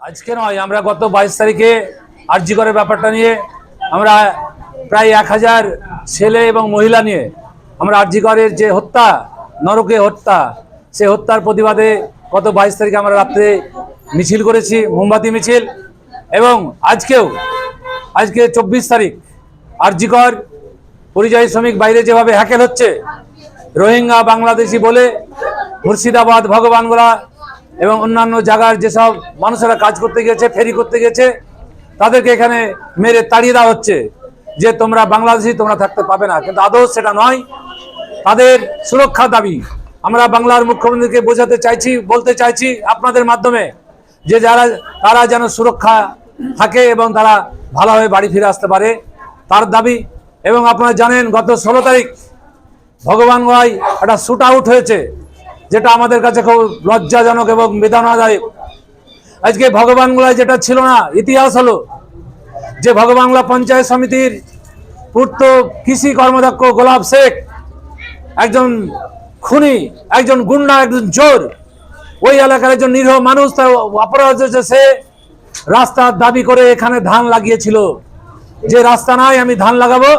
আজকে নয়, আমরা গত বাইশ তারিখে আর্জি করার ব্যাপারটা নিয়ে আমরা প্রায় এক হাজার ছেলে এবং মহিলা নিয়ে আমরা আর্জি করের যে হত্যা, নরকে হত্যা সে হত্যার প্রতিবাদে গত বাইশ তারিখে আমরা রাত্রে মিছিল করেছি, মোমবাতি মিছিল এবং আজকেও, আজকে চব্বিশ তারিখ আরজিকর পরিযায়ী শ্রমিক বাইরে যেভাবে হ্যাকেল হচ্ছে, রোহিঙ্গা, বাংলাদেশি বলে মুর্শিদাবাদ ভগবানগোলা এবং অন্যান্য জায়গার যেসব মানুষেরা কাজ করতে গেছে ফেরি করতে গেছে তাদেরকে এখানে মেরে তাড়িয়ে দেওয়া হচ্ছে যে তোমরা বাংলাদেশি, তোমরা থাকতে পাবে না। কিন্তু আদৌ সেটা নয়। তাদের সুরক্ষা দাবি আমরা বাংলার মুখ্যমন্ত্রীকে বোঝাতে চাইছি, বলতে চাইছি আপনাদের মাধ্যমে যে যারা, তারা যেন সুরক্ষা থাকে এবং তারা ভালোভাবে বাড়ি ফিরে আসতে পারে। তার দাবি এবং আপনারা জানেন গত ষোলো তারিখ ভগবান গয় একটা শুট আউট হয়েছে, যেটা আমাদের কাছে খুব লজ্জাজনক এবং বেদনাদায়ক। আজকে ভগবানগোলায় যেটা ছিল না, ইতিহাস হলো যে ভগবাংলা পঞ্চায়েত সমিতির পূর্ত কৃষি কর্মদক্ষ গোলাপ শেখ, একজন খুনি, একজন গুন্ডা, একজন জোর ওই এলাকার একজন নিরীহ মানুষ, তার অপরাধ সে রাস্তার দাবি করে এখানে ধান লাগিয়েছিল। যে রাস্তা নাই, আমি ধান লাগাবো।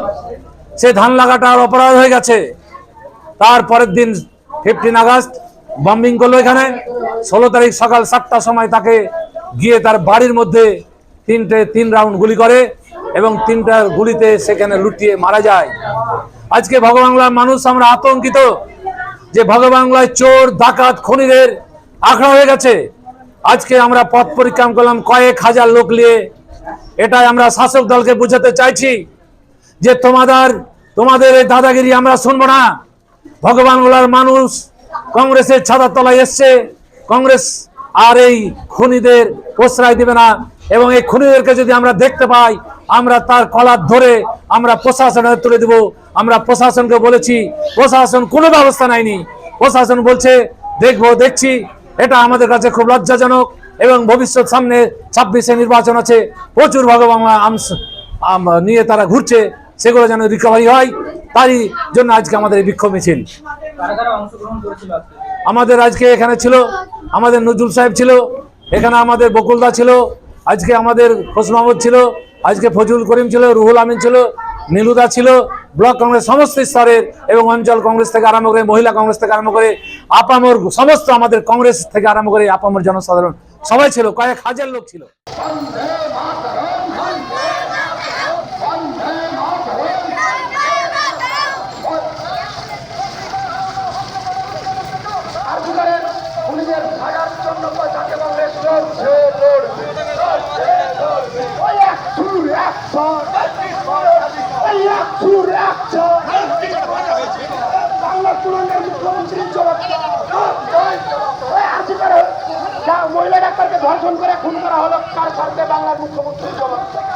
সে ধান লাগাটা আর অপরাধ হয়ে গেছে। তার পরের দিন ফিফটিন আগস্ট বম্বিং করল এখানে। ষোলো তারিখ সকাল সাতটার সময় তাকে গিয়ে তার বাড়ির মধ্যে তিনটে, তিন রাউন্ড গুলি করে এবং তিনটা গুলিতে সেখানে লুটিয়ে মারা যায়। আজকে ভগবাংলার মানুষ আমরা আতঙ্কিত যে ভগবাংলায় চোর, ডাকাত, খনিদের আখড়া হয়ে গেছে। আজকে আমরা পথ পরিক্রম করলাম, কয়েক হাজার লোক নিয়ে এটাই আমরা শাসক দলকে বোঝাতে চাইছি যে তোমাদের তোমাদের এই দাদাগিরি আমরা শুনব না। ভগবান ভগবানগুলার মানুষ কংগ্রেসের ছাতার তলায় এসছে। কংগ্রেস আর এই খুনিদের প্রশ্রয় দিবে না এবং এই খুনিদেরকে যদি আমরা দেখতে পাই, আমরা তার কলার ধরে আমরা প্রশাসনের তুলে দেব। আমরা প্রশাসনকে বলেছি, প্রশাসন কোনো ব্যবস্থা নেয়নি। প্রশাসন বলছে, দেখব, দেখছি। এটা আমাদের কাছে খুব লজ্জাজনক। এবং ভবিষ্যৎ সামনে ছাব্বিশে নির্বাচন আছে, প্রচুর ভগবান আম- আম- নিয়ে তারা ঘুরছে, সেগুলো যেন রিকভারি হয়, তারই জন্য আজকে আমাদের এই বিক্ষোভ মিছিল। আমাদের আজকে এখানে ছিল, আমাদের নজরুল সাহেব ছিল, এখানে আমাদের বকুলদা ছিল, আজকে আমাদের মাহমুদ ছিল, আজকে ফজলুল করিম ছিল, রুহুল আমিন ছিল, নীলুদা ছিল, ব্লক কংগ্রেস সমস্ত স্তরের এবং অঞ্চল কংগ্রেস থেকে আরম্ভ করে, মহিলা কংগ্রেস থেকে আরম্ভ করে, আপামর সমস্ত আমাদের কংগ্রেস থেকে আরম্ভ করে, আপামর জনসাধারণ সবাই ছিল কয়েক হাজার লোক ছিল। আজকের পুলিশের সাজার ধর্ষণ করে খুন করা হলো কার স্বার্থে বাংলার মুখ্যমন্ত্রী জবাব।